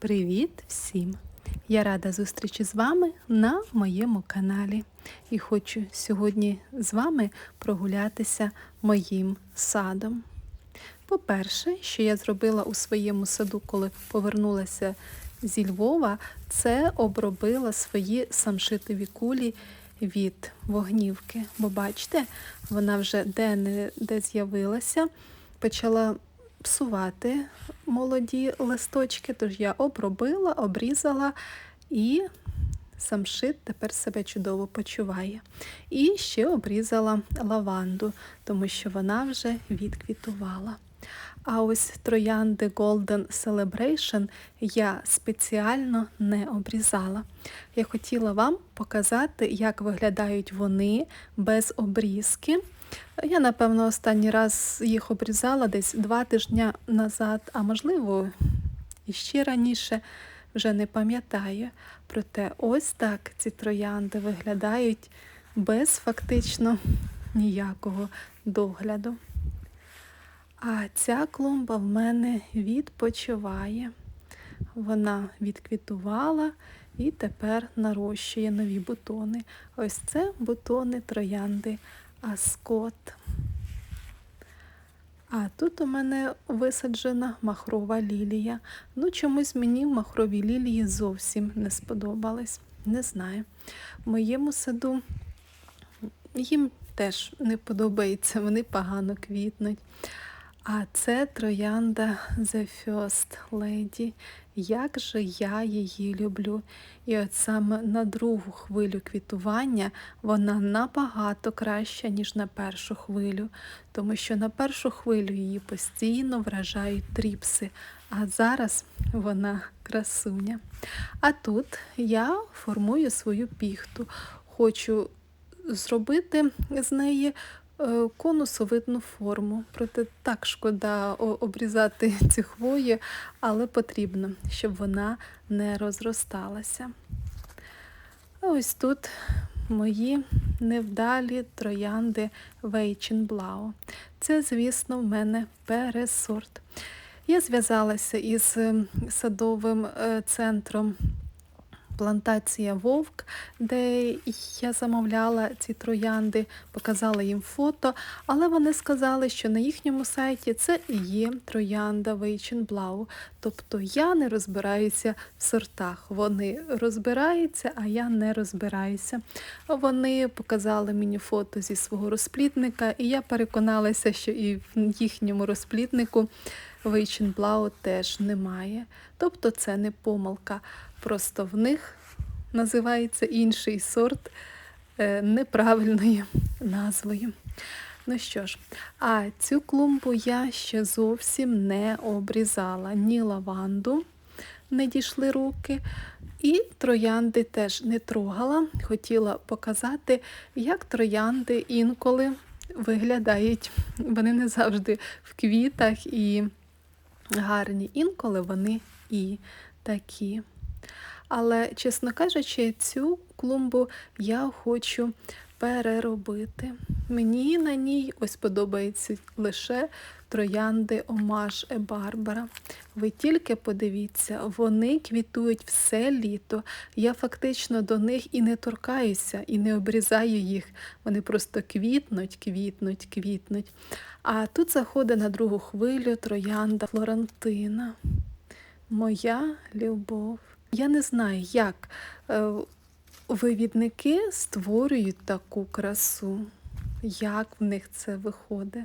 Привіт всім! Я рада зустрічі з вами на моєму каналі і хочу сьогодні з вами прогулятися моїм садом. По-перше, що я зробила у своєму саду, коли повернулася зі Львова, це обробила свої самшитові кулі від вогнівки. Бо бачите, вона вже де-не-де з'явилася, почала псувати молоді листочки, тож я обробила, обрізала і самшит тепер себе чудово почуває. І ще обрізала лаванду, тому що вона вже відквітувала. А ось троянди Golden Celebration я спеціально не обрізала. Я хотіла вам показати, як виглядають вони без обрізки. Я, напевно, останній раз їх обрізала десь два тижні назад, а можливо, і ще раніше вже не пам'ятаю. Проте ось так ці троянди виглядають без фактично ніякого догляду. А ця клумба в мене відпочиває. Вона відквітувала і тепер нарощує нові бутони. Ось це бутони троянди Аскот. А тут у мене висаджена махрова лілія. Ну, чомусь мені махрові лілії зовсім не сподобались. Не знаю. В моєму саду їм теж не подобається, вони погано квітнуть. А це троянда The First Lady. Як же я її люблю. І от саме на другу хвилю квітування вона набагато краща, ніж на першу хвилю, тому що на першу хвилю її постійно вражають тріпси, а зараз вона красуня. А тут я формую свою піхту. Хочу зробити з неї конусовидну форму. Проте так шкода обрізати ці хвої, але потрібно, щоб вона не розросталася. Ось тут мої невдалі троянди Вейченблау. Це, звісно, в мене пересорт. Я зв'язалася із садовим е, центром плантація Вовк, де я замовляла ці троянди, показала їм фото, але вони сказали, що на їхньому сайті це і є троянда Вейченблау. Тобто я не розбираюся в сортах. Вони розбираються, а я не розбираюся. Вони показали мені фото зі свого розплітника, і я переконалася, що і в їхньому розплітнику Вейченблау теж немає. Тобто це не помилка. Просто в них називається інший сорт е, неправильною назвою. Ну що ж, а цю клумбу я ще зовсім не обрізала ні лаванду, не дійшли руки, і троянди теж не трогала. Хотіла показати, як троянди інколи виглядають. Вони не завжди в квітах і гарні, інколи вони і такі. Але, чесно кажучи, цю клумбу я хочу переробити. Мені на ній ось подобаються лише троянди Омаш Е Барбара. Ви тільки подивіться, вони квітують все літо. Я фактично до них і не торкаюся, і не обрізаю їх. Вони просто квітнуть, квітнуть, квітнуть. А тут заходить на другу хвилю троянда Флорентина. Моя любов. Я не знаю, як е, вивідники створюють таку красу, як в них це виходить.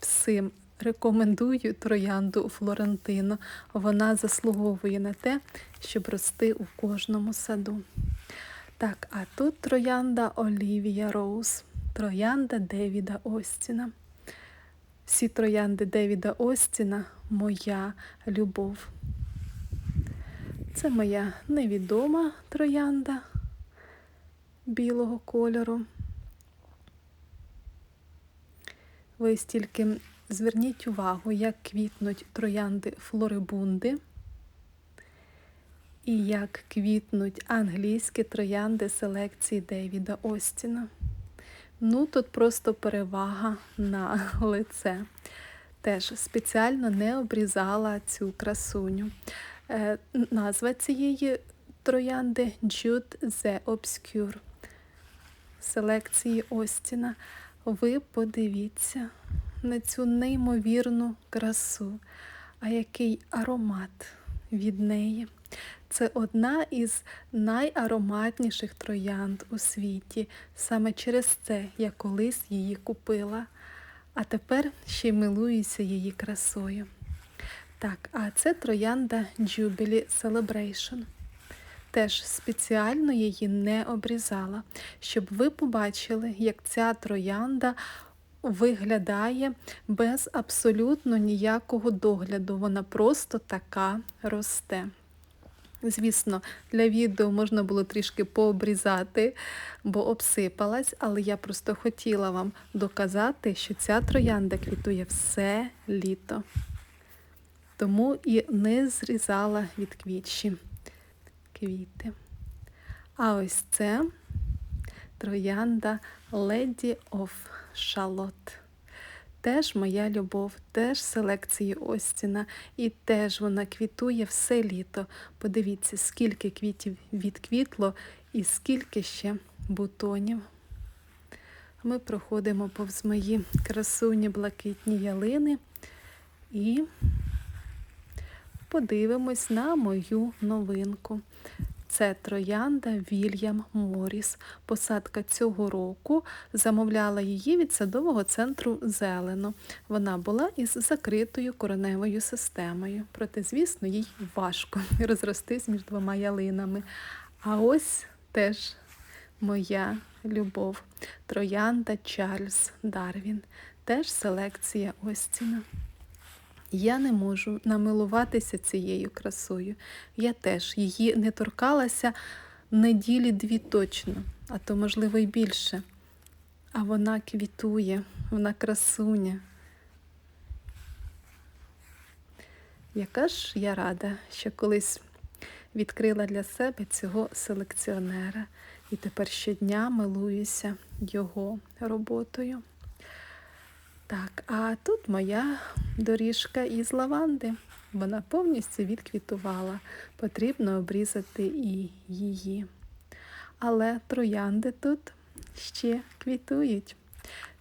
Всім рекомендую троянду Флорентино. Вона заслуговує на те, щоб рости у кожному саду. Так, а тут троянда Олівія Роуз, троянда Девіда Остіна. Всі троянди Девіда Остіна моя любов. Це моя невідома троянда білого кольору. Ви стільки зверніть увагу, як квітнуть троянди флорибунди і як квітнуть англійські троянди селекції Дейвіда Остіна. Ну, тут просто перевага на лице. теж спеціально не обрізала цю красуню. Е, Назва цієї троянди Jude the Obscure селекції Остіна. Ви подивіться на цю неймовірну красу, а який аромат від неї. Це одна із найароматніших троянд у світі. Саме через це я колись її купила, а тепер ще й милуюся її красою. Так, а це троянда Jubilee Celebration. Теж спеціально її не обрізала, щоб ви побачили, як ця троянда виглядає без абсолютно ніякого догляду. Вона просто така росте. Звісно, для відео можна було трішки пообрізати, бо обсипалась, але я просто хотіла вам доказати, що ця троянда квітує все літо. Тому і не зрізала від квітші квіти. А ось це троянда Lady of Charlotte. Теж моя любов, теж селекції Остіна, і теж вона квітує все літо. Подивіться, скільки квітів відквітло і скільки ще бутонів. Ми проходимо повз мої красуні блакитні ялини і подивимось на мою новинку. Це троянда Вільям Моріс. Посадка цього року замовляла її від садового центру Зелено. Вона була із закритою кореневою системою. Проте, звісно, їй важко розростись між двома ялинами. А ось теж моя любов. Троянда Чарльз Дарвін. Теж селекція Остіна. Я не можу намилуватися цією красою. Я теж її не торкалася неділі дві точно, а то, можливо, й більше. А вона квітує, вона красуня. Яка ж я рада, що колись відкрила для себе цього селекціонера і тепер щодня милуюся його роботою. Так, а тут моя доріжка із лаванди. Вона повністю відквітувала. Потрібно обрізати і її. Але троянди тут ще квітують.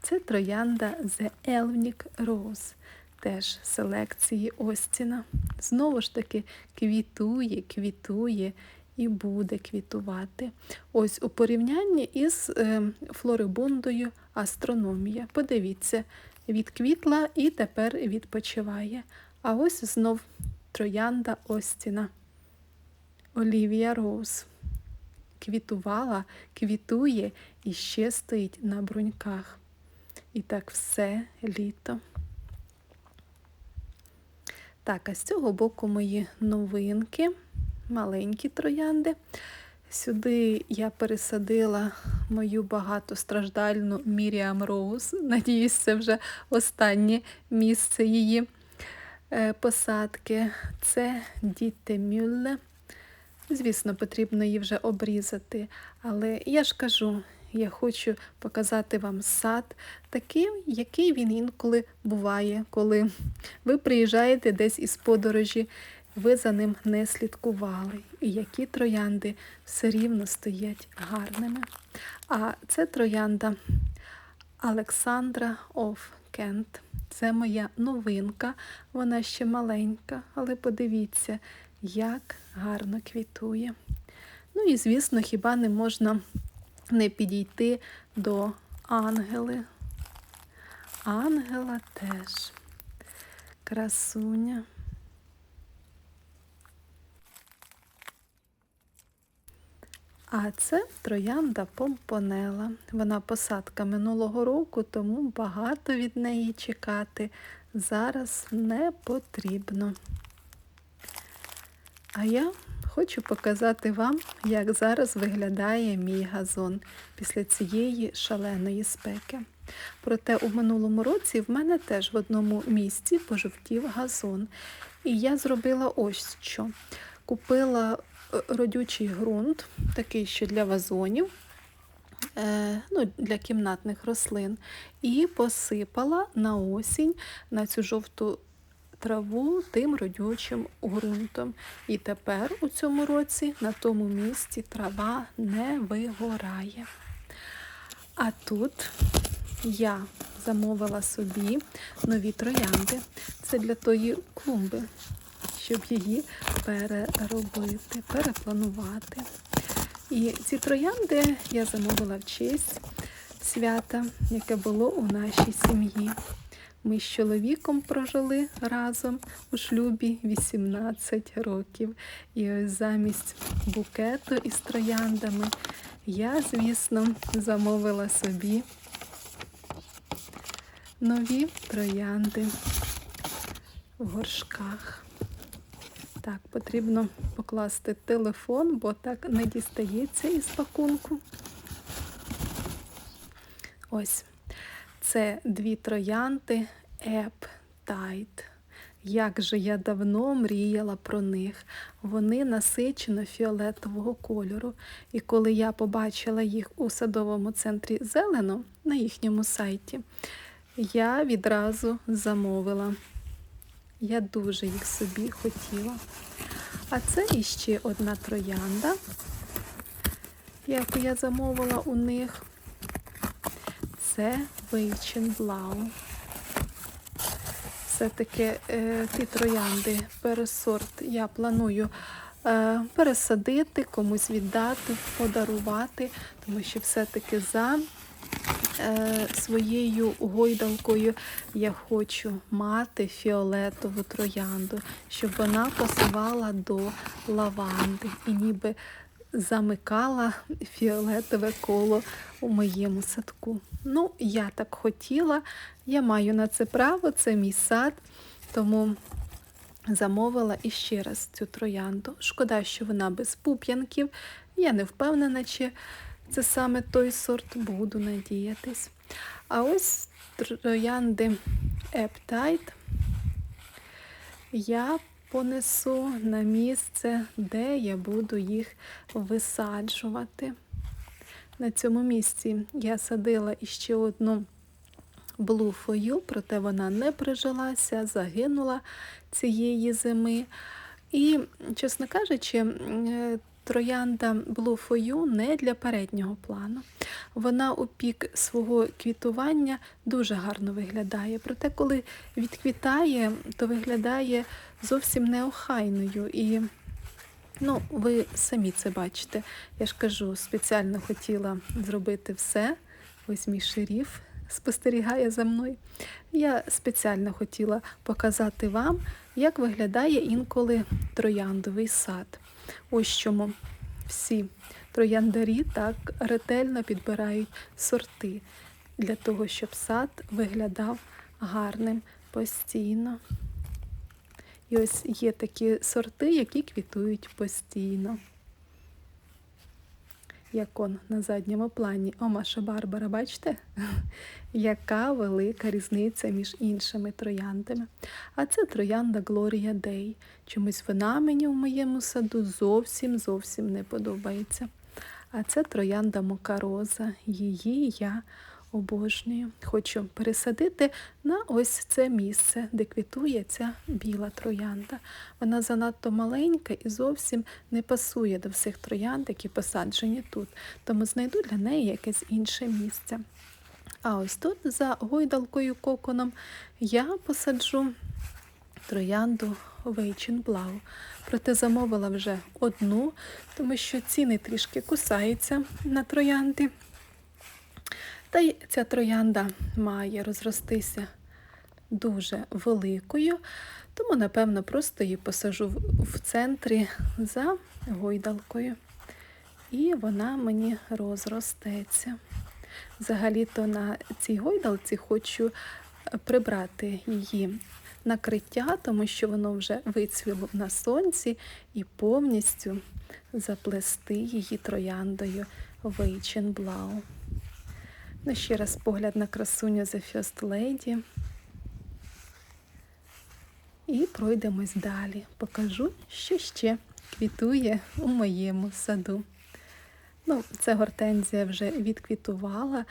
Це троянда The Elvnik Rose, теж селекції Остіна. Знову ж таки, квітує, квітує і буде квітувати. Ось у порівнянні із е, флорибундою астрономія. Подивіться, відквітла і тепер відпочиває. А ось знов троянда Остіна. Олівія Роуз. Квітувала, квітує і ще стоїть на бруньках. І так все літо. Так, а з цього боку мої новинки, маленькі троянди. Сюди я пересадила мою багатостраждальну Міріам Роуз. Надіюсь, це вже останнє місце її е, посадки. Це Діте Мюлле. Звісно, потрібно її вже обрізати. Але я ж кажу, я хочу показати вам сад таким, який він інколи буває, коли ви приїжджаєте десь із подорожі ви за ним не слідкували, і які троянди все рівно стоять гарними. А це троянда Олександра Оф Кент. Це моя новинка, вона ще маленька, але подивіться, як гарно квітує. Ну і, звісно, хіба не можна не підійти до ангели. Ангела теж красуня. А це троянда помпонела. Вона посадка минулого року, тому багато від неї чекати зараз не потрібно. А я хочу показати вам, як зараз виглядає мій газон після цієї шаленої спеки. Проте у минулому році в мене теж в одному місці пожовтів газон. І я зробила ось що. Купила родючий ґрунт, такий що для вазонів. е, ну, для кімнатних рослин і посипала на осінь на цю жовту траву тим родючим ґрунтом. І тепер у цьому році на тому місці трава не вигорає. А тут я замовила собі нові троянди. Це для тої клумби, щоб її переробити, перепланувати. І ці троянди я замовила в честь свята, яке було у нашій сім'ї. Ми з чоловіком прожили разом у шлюбі 18 років. І ось замість букету із трояндами я, звісно, замовила собі нові троянди в горшках. Так, потрібно покласти телефон, бо так не дістається із пакунку. Ось. Це дві троянди Еп Тайт. Як же я давно мріяла про них. Вони насичено фіолетового кольору. І коли я побачила їх у садовому центрі Зелено на їхньому сайті, я відразу замовила. Я дуже їх собі хотіла. А це іще одна троянда, яку я замовила у них. Це Вейченблау. Все-таки е, ті троянди пересорт я планую е, пересадити, комусь віддати, подарувати, тому що все-таки за своєю гойдалкою я хочу мати фіолетову троянду, щоб вона пасувала до лаванди і ніби замикала фіолетове коло у моєму садку. Ну, я так хотіла, я маю на це право, це мій сад, тому замовила іще раз цю троянду. Шкода, що вона без пуп'янків. Я не впевнена, чи це саме той сорт, буду надіятись. А ось троянди Ептайт я понесу на місце, де я буду їх висаджувати. На цьому місці я садила іще одну блуфою, проте вона не прижилася, загинула цієї зими. І, чесно кажучи, троянда блуфою не для переднього плану. Вона у пік свого квітування дуже гарно виглядає. Проте, коли відквітає, то виглядає зовсім неохайною. І ну, ви самі це бачите. Я ж кажу, спеціально хотіла зробити все. Ось мій шеріф спостерігає за мною. Я спеціально хотіла показати вам, як виглядає інколи трояндовий сад. Ось чому всі трояндарі так ретельно підбирають сорти для того, щоб сад виглядав гарним постійно. І ось є такі сорти, які квітують постійно. Як он на задньому плані Омаша Барбара, бачите? Яка велика різниця між іншими трояндами. А це троянда Глорія Дей. Чомусь вона мені в моєму саду зовсім зовсім не подобається. А це троянда Мокароза. Її я обожнюю. Хочу пересадити на ось це місце, де квітує ця біла троянда. Вона занадто маленька і зовсім не пасує до всіх троянд, які посаджені тут. Тому знайду для неї якесь інше місце. А ось тут за гойдалкою коконом я посаджу троянду Вейченблау. Проте замовила вже одну, тому що ціни трішки кусаються на троянди. Та й ця троянда має розростися дуже великою, тому, напевно, просто її посажу в центрі за гойдалкою. І вона мені розростеться. Взагалі-то на цій гойдалці хочу прибрати її накриття, тому що воно вже вицвіло на сонці і повністю заплести її трояндою Вейченблау. Ну, ще раз погляд на красуню The First Lady. І пройдемось далі. Покажу, що ще квітує у моєму саду. Ну, це гортензія вже відквітувала.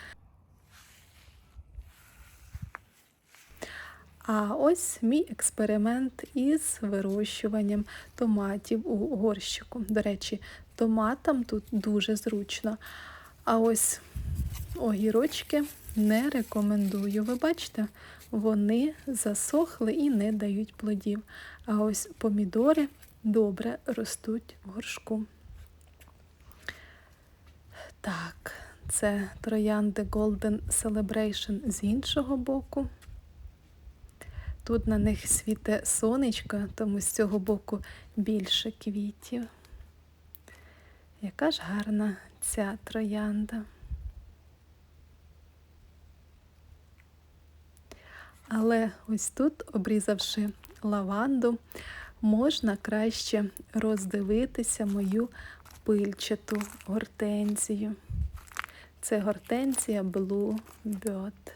А ось мій експеримент із вирощуванням томатів у горщику. До речі, томатам тут дуже зручно. А ось огірочки не рекомендую. Ви бачите, вони засохли і не дають плодів. А ось помідори добре ростуть в горшку. Так, це троянди Golden Celebration з іншого боку. Тут на них світе сонечко, тому з цього боку більше квітів. Яка ж гарна ця троянда. Але ось тут, обрізавши лаванду, можна краще роздивитися мою пильчату гортензію. Це гортензія Blue Bird.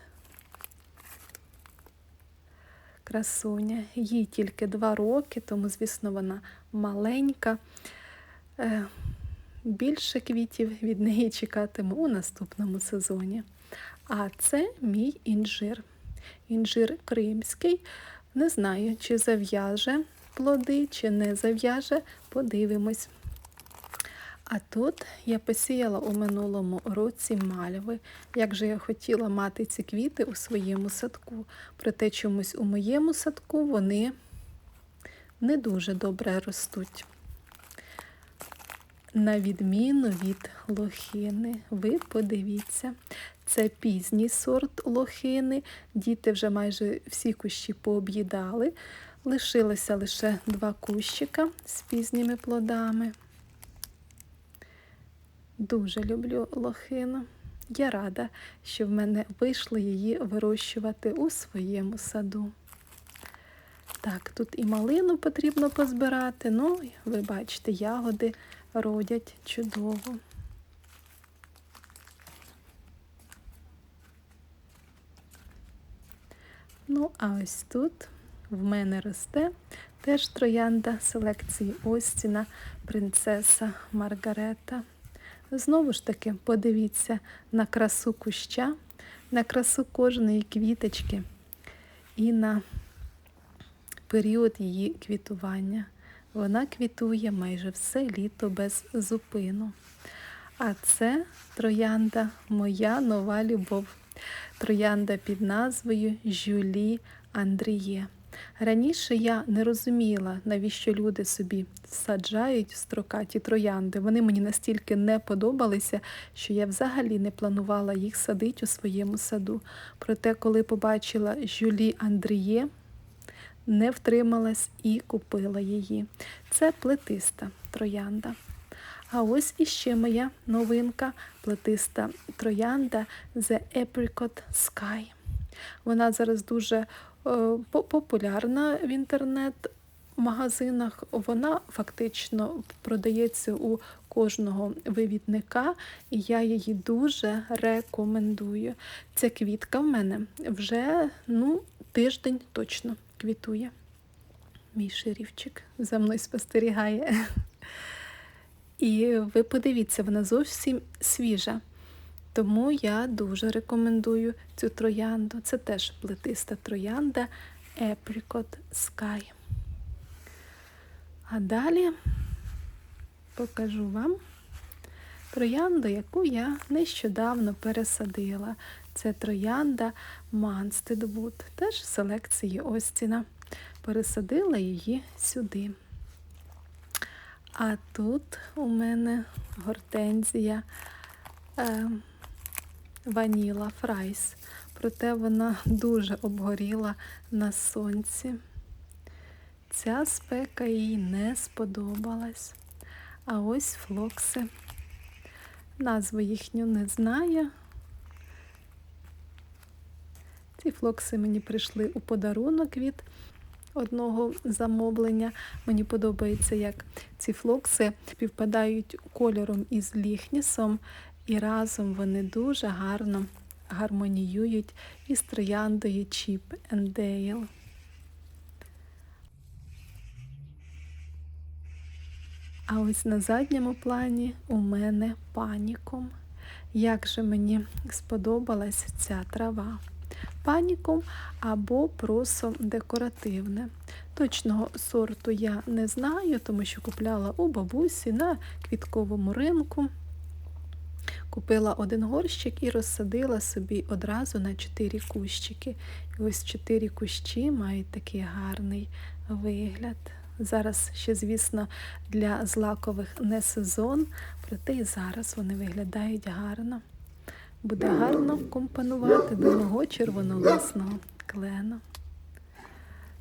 Красуня. Їй тільки два роки, тому, звісно, вона маленька. Е, більше квітів від неї чекатиму у наступному сезоні. А це мій інжир. Інжир кримський. Не знаю, чи зав'яже плоди, чи не зав'яже. Подивимось. А тут я посіяла у минулому році мальви. Як же я хотіла мати ці квіти у своєму садку. Проте чомусь у моєму садку вони не дуже добре ростуть. На відміну від лохини. Ви подивіться, це пізній сорт лохини. Діти вже майже всі кущі пооб'їдали. Лишилося лише два кущика з пізніми плодами. Дуже люблю лохину. Я рада, що в мене вийшло її вирощувати у своєму саду. Так, тут і малину потрібно позбирати, ну, ви бачите, ягоди родять чудово. Ну, а ось тут в мене росте теж троянда селекції Остіна, принцеса Маргарета. Знову ж таки, подивіться на красу куща, на красу кожної квіточки і на період її квітування. Вона квітує майже все літо без зупину. А це троянда моя нова любов. Троянда під назвою Жюлі Андріє. Раніше я не розуміла, навіщо люди собі саджають строкаті троянди. Вони мені настільки не подобалися, що я взагалі не планувала їх садити у своєму саду. Проте, коли побачила Жюлі Андріє, не втрималась і купила її. Це плетиста троянда. А ось іще моя новинка плетиста троянда The Apricot Sky. Вона зараз дуже е, популярна в інтернет-магазинах. Вона фактично продається у кожного вивідника, і я її дуже рекомендую. Ця квітка в мене вже ну, тиждень точно квітує. Мій ширівчик за мною спостерігає. І ви подивіться, вона зовсім свіжа. Тому я дуже рекомендую цю троянду. Це теж плетиста троянда Apricot Sky. А далі покажу вам троянду, яку я нещодавно пересадила. Це троянда Манстедвуд, теж селекції Остіна. Пересадила її сюди. А тут у мене гортензія е, Ваніла Фрайс, проте вона дуже обгоріла на сонці. Ця спека їй не сподобалась. А ось флокси. Назву їхню не знаю. Ці флокси мені прийшли у подарунок від одного замовлення. Мені подобається, як ці флокси співпадають кольором із ліхнісом, і разом вони дуже гарно гармоніюють із трояндою Чіп Дейл. А ось на задньому плані у мене панікум. Як же мені сподобалась ця трава. Панікум або просто декоративне. Точного сорту я не знаю, тому що купляла у бабусі на квітковому ринку. Купила один горщик і розсадила собі одразу на чотири кущики. І ось чотири кущі мають такий гарний вигляд. Зараз ще, звісно, для злакових не сезон, проте і зараз вони виглядають гарно. Буде гарно компонувати до мого червонолисного клена.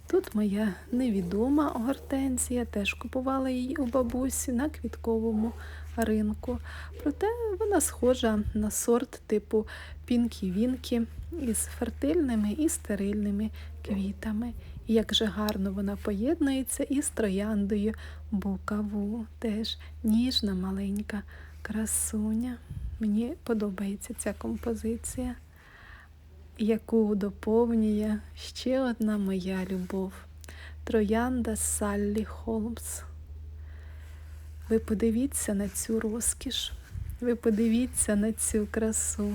Тут моя невідома гортензія, теж купувала її у бабусі на квітковому ринку. Проте вона схожа на сорт типу пінкі-вінкі із фертильними і стерильними квітами. І як же гарно вона поєднується із трояндою букаву. Теж ніжна маленька красуня. Мені подобається ця композиція, яку доповнює ще одна моя любов Троянда Саллі Холмс. Ви подивіться на цю розкіш, ви подивіться на цю красу.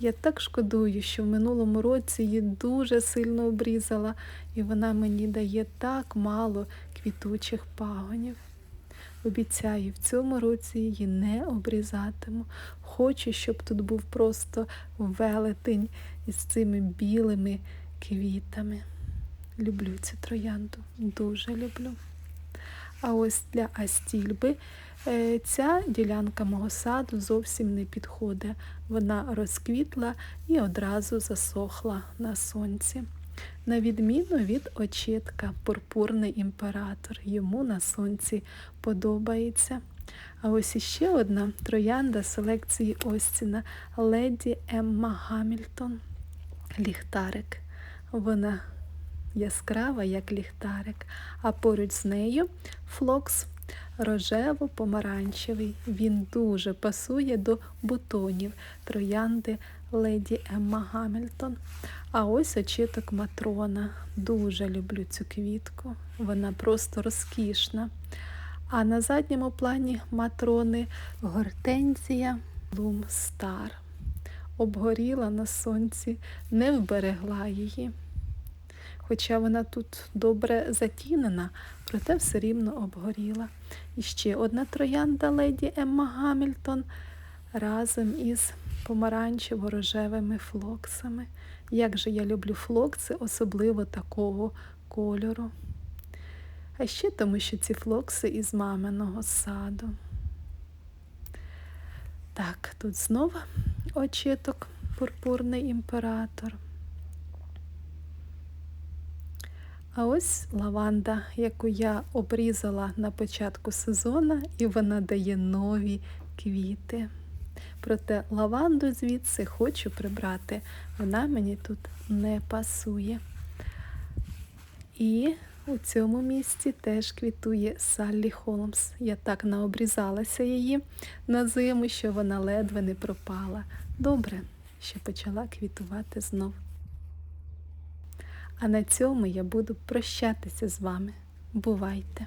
Я так шкодую, що в минулому році її дуже сильно обрізала, і вона мені дає так мало квітучих пагонів. Обіцяю, в цьому році її не обрізатиму. Хочу, щоб тут був просто велетень із цими білими квітами. Люблю цю троянду, дуже люблю. А ось для астільби е, ця ділянка мого саду зовсім не підходить. Вона розквітла і одразу засохла на сонці. На відміну від очітка, пурпурний імператор. Йому на сонці подобається. А ось іще одна троянда селекції Остіна леді Емма Гамільтон. Ліхтарик. Вона яскрава, як ліхтарик, а поруч з нею флокс рожево-помаранчевий. Він дуже пасує до бутонів троянди леді Емма Гамільтон. А ось очіток матрона. Дуже люблю цю квітку. Вона просто розкішна. А на задньому плані матрони гортензія Блум Стар. Обгоріла на сонці, не вберегла її. Хоча вона тут добре затінена, проте все рівно обгоріла. І ще одна троянда леді Емма Гамільтон разом із помаранчево-рожевими флоксами. Як же я люблю флокси, особливо такого кольору. А ще тому, що ці флокси із маминого саду. Так, тут знову очіток, пурпурний імператор. А ось лаванда, яку я обрізала на початку сезону, і вона дає нові квіти. Проте лаванду звідси хочу прибрати, вона мені тут не пасує. І у цьому місці теж квітує Саллі Холмс. Я так наобрізалася її на зиму, що вона ледве не пропала. Добре, що почала квітувати знов. А на цьому я буду прощатися з вами. Бувайте!